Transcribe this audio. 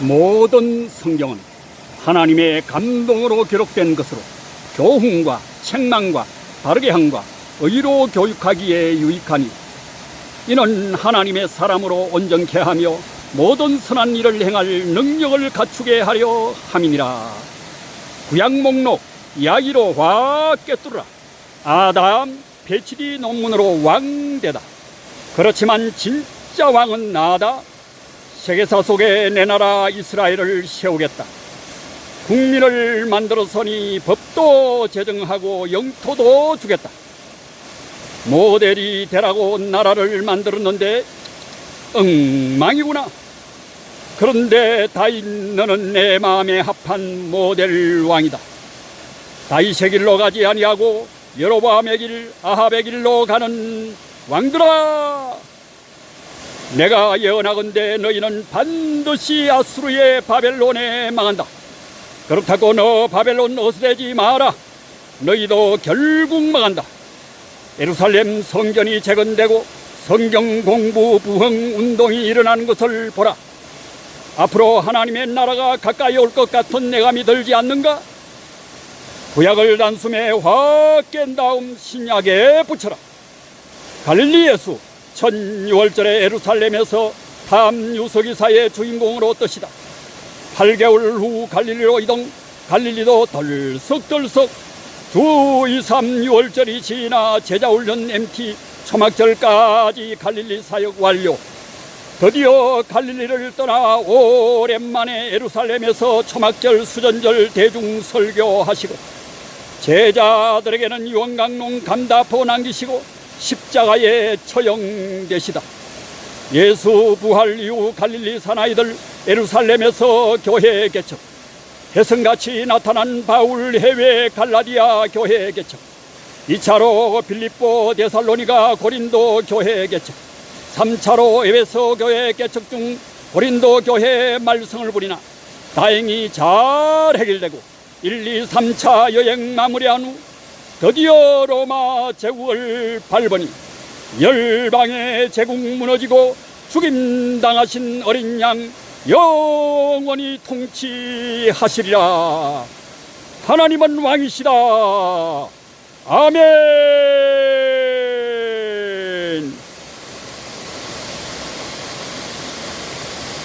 모든 성경은 하나님의 감동으로 기록된 것으로 교훈과 책망과 바르게 함과 의로 교육하기에 유익하니 이는 하나님의 사람으로 온전케 하며 모든 선한 일을 행할 능력을 갖추게 하려 함이니라. 구약 목록 이야기로 확 꿰뚫으라. 아담 베치디 논문으로 왕되다. 그렇지만 진짜 왕은 나다 세계사 속에 내 나라 이스라엘을 세우겠다. 국민을 만들어서니 법도 제정하고 영토도 주겠다. 모델이 되라고 나라를 만들었는데 엉망이구나. 그런데 다윗 너는 내 마음에 합한 모델 왕이다. 다윗의 길로 가지 아니하고 여로보암의 길 아합의 길로 가는 왕들아 내가 예언하건대 너희는 반드시 아수르의 바벨론에 망한다 그렇다고 너 바벨론 어스대지 마라 너희도 결국 망한다 예루살렘 성전이 재건되고 성경 공부 부흥 운동이 일어나는 것을 보라 앞으로 하나님의 나라가 가까이 올 것 같은 내감이 들지 않는가? 구약을 단숨에 확 깬 다음 신약에 붙여라. 갈릴리 예수 천 6월절에 예루살렘에서 다음 유서기사의 주인공으로 뜻이다. 8개월 후 갈릴리로 이동, 갈릴리도 덜썩덜썩 주 2, 3, 6월절이 지나 제자훈련 MT 초막절까지 갈릴리 사역 완료. 드디어 갈릴리를 떠나 오랜만에 예루살렘에서 초막절 수전절 대중 설교하시고 제자들에게는 유언강론 감다포 남기시고 십자가에 처형되시다. 예수 부활 이후 갈릴리 사나이들 예루살렘에서 교회 개척 혜성같이 나타난 바울 해외 갈라디아 교회 개척 2차로 빌립보 데살로니가 고린도 교회 개척 3차로 에베소 교회 개척 중 고린도 교회 말썽을 부리나 다행히 잘 해결되고 1, 2, 3차 여행 마무리한 후 드디어 로마 제국을 밟으니 열방의 제국 무너지고 죽임당하신 어린 양 영원히 통치하시리라. 하나님은 왕이시다 아멘